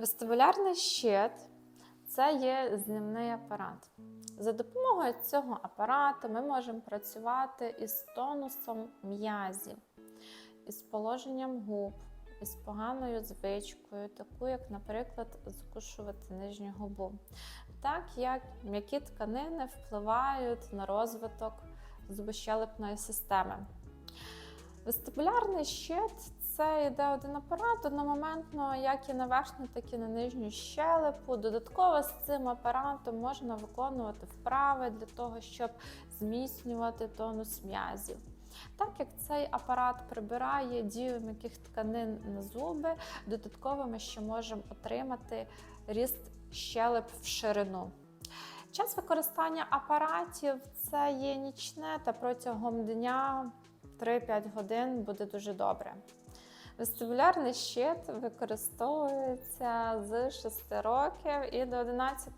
Вестибулярний щит це є знімний апарат. За допомогою цього апарату ми можемо працювати із тонусом м'язів, із положенням губ, із поганою звичкою, таку як, наприклад, закушувати нижню губу. Так як м'які тканини впливають на розвиток зубощелепної системи. Вестибулярний щит це йде один апарат одномоментно, як і на верхню, так і на нижню щелепу. Додатково з цим апаратом можна виконувати вправи для того, щоб зміцнювати тонус м'язів. Так як цей апарат прибирає дію м'яких тканин на зуби, додатково ми ще можемо отримати ріст щелеп в ширину. Час використання апаратів це є нічне та протягом дня 3-5 годин буде дуже добре. Вестибулярний щит використовується з 6 років і до 11.